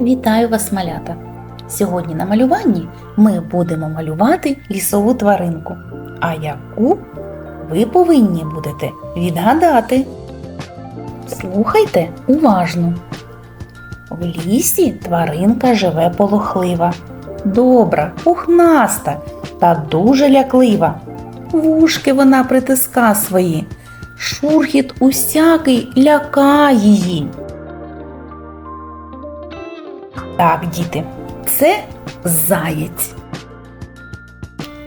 Вітаю вас, малята! Сьогодні на малюванні ми будемо малювати лісову тваринку. А яку ви повинні будете відгадати. Слухайте уважно. В лісі тваринка живе полохлива, добра, пухнаста та дуже ляклива. Вушки вона притиска свої, шурхіт усякий лякає її. Так, діти, це заєць.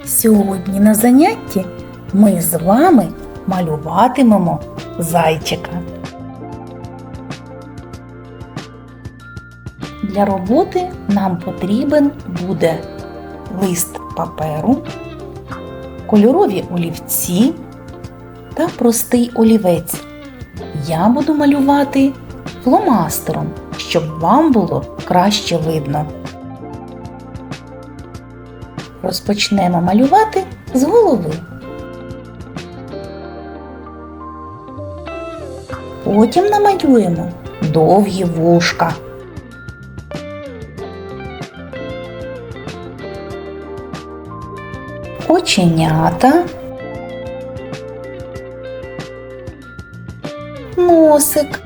Сьогодні на занятті ми з вами малюватимемо зайчика. Для роботи нам потрібен буде лист паперу, кольорові олівці та простий олівець. Я буду малювати фломастером, щоб вам було краще видно. Розпочнемо малювати з голови. Потім намалюємо довгі вушка. Оченята. Носик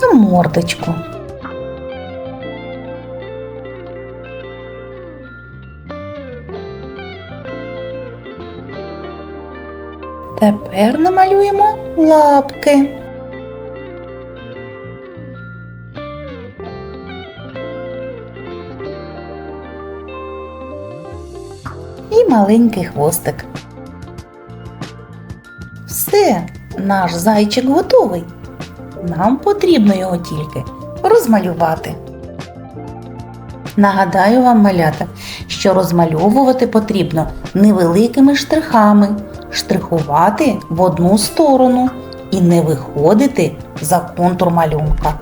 та мордочку. Тепер намалюємо лапки. І маленький хвостик. Все, наш зайчик готовий. Нам потрібно його тільки розмалювати. Нагадаю вам, малята, що розмальовувати потрібно невеликими штрихами, штрихувати в одну сторону і не виходити за контур малюнка.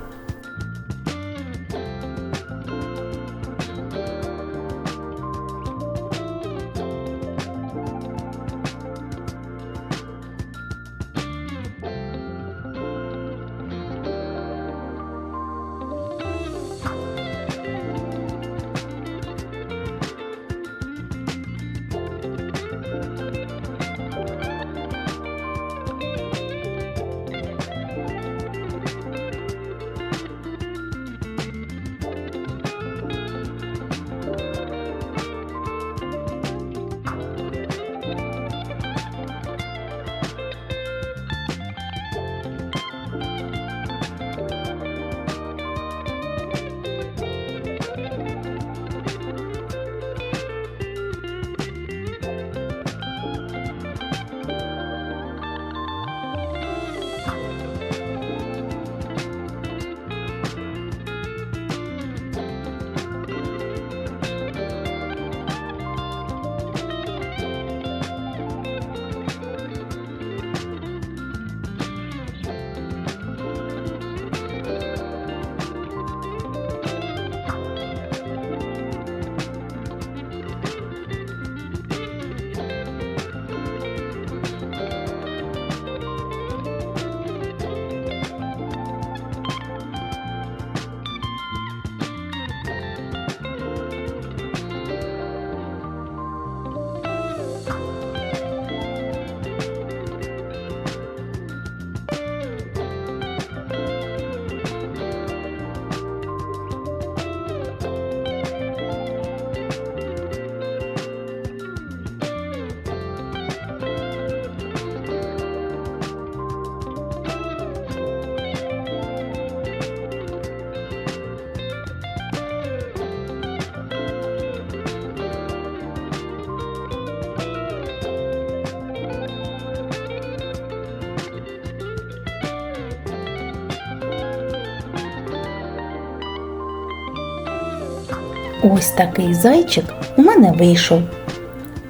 Ось такий зайчик у мене вийшов.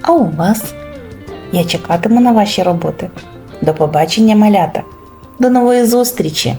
А у вас? Я чекатиму на ваші роботи. До побачення, малята. До нової зустрічі!